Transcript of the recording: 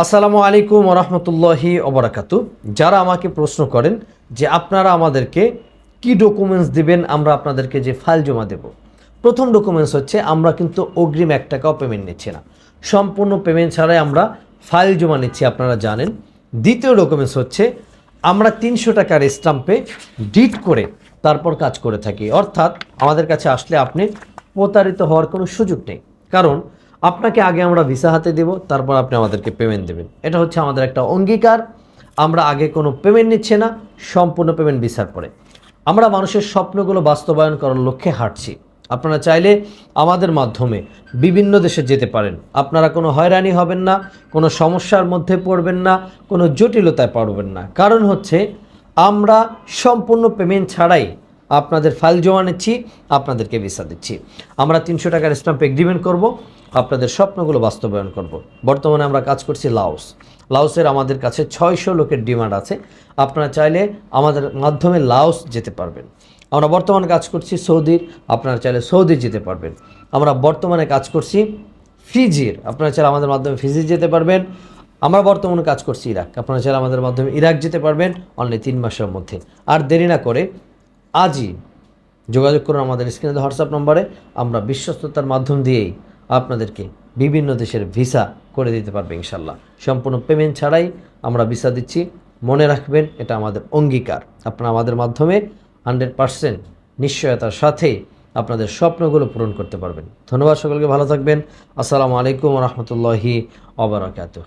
আসসালামু আলাইকুম রহমতুল্লাহি অবরাকাতু যারা আমাকে প্রশ্ন করেন যে আপনারা আমাদেরকে কি ডকুমেন্টস দিবেন, আমরা আপনাদেরকে যে ফাইল জমা দেব। প্রথম ডকুমেন্টস হচ্ছে, আমরা কিন্তু অগ্রিম এক টাকাও পেমেন্ট নিচ্ছি না। সম্পূর্ণ পেমেন্ট ছাড়াই আমরা ফাইল জমা নিচ্ছি, আপনারা জানেন। দ্বিতীয় ডকুমেন্টস হচ্ছে, আমরা তিনশো টাকার স্টাম্পে ডিট করে তারপর কাজ করে থাকি। অর্থাৎ আমাদের কাছে আসলে আপনি প্রতারিত হওয়ার কোনো সুযোগ নেই। কারণ আপনাকে আগে আমরা ভিসা হাতে দেব, তারপর আপনি আমাদেরকে পেমেন্ট দেবেন। এটা হচ্ছে আমাদের একটা অঙ্গীকার। আমরা আগে কোনো পেমেন্ট নিচ্ছে না, সম্পূর্ণ পেমেন্ট ভিসার পরে। আমরা মানুষের স্বপ্নগুলো বাস্তবায়ন করার লক্ষ্যে হাঁটছি। আপনারা চাইলে আমাদের মাধ্যমে বিভিন্ন দেশে যেতে পারেন। আপনারা কোনো হয়রানি হবেন না, কোনো সমস্যার মধ্যে পড়বেন না, কোনো জটিলতায় পড়বেন না। কারণ হচ্ছে, আমরা সম্পূর্ণ পেমেন্ট ছাড়াই আপনাদের ফাইল জমা নিচ্ছি, আপনাদেরকে ভিসা দিচ্ছি। আমরা তিনশো টাকার স্ট্যাম্প এগ্রিমেন্ট করব, আপনাদের স্বপ্নগুলো বাস্তবায়ন করব। বর্তমানে আমরা কাজ করছি লাওস। লাওসের আমাদের কাছে ছয়শো লোকের ডিমান্ড আছে। আপনারা চাইলে আমাদের মাধ্যমে লাওস যেতে পারবেন। আমরা বর্তমানে কাজ করছি সৌদির, আপনারা চাইলে সৌদি যেতে পারবেন। আমরা বর্তমানে কাজ করছি ফিজির, আপনারা চাইলে আমাদের মাধ্যমে ফিজি যেতে পারবেন। আমরা বর্তমানে কাজ করছি ইরাক, আপনারা চাইলে আমাদের মাধ্যমে ইরাক যেতে পারবেন অনলি তিন মাসের মধ্যে। আর দেরি না করে আজই যোগাযোগ করুন আমাদের স্ক্রিনে হোয়াটসঅ্যাপ নম্বরে। আমরা বিশ্বস্ততার মাধ্যম দিয়েই আপনাদেরকে বিভিন্ন দেশের ভিসা করে দিতে পারবে ইনশাল্লাহ সম্পূর্ণ পেমেন্ট ছাড়াই আমরা ভিসা দিচ্ছি। মনে রাখবেন, এটা আমাদের অঙ্গীকার। আপনারা আমাদের মাধ্যমে হান্ড্রেড পারসেন্ট নিশ্চয়তার সাথে আপনাদের স্বপ্নগুলো পূরণ করতে পারবেন। ধন্যবাদ সকলকে, ভালো থাকবেন। আসসালামু আলাইকুম রহমতুল্লাহি অবরাকাতুহ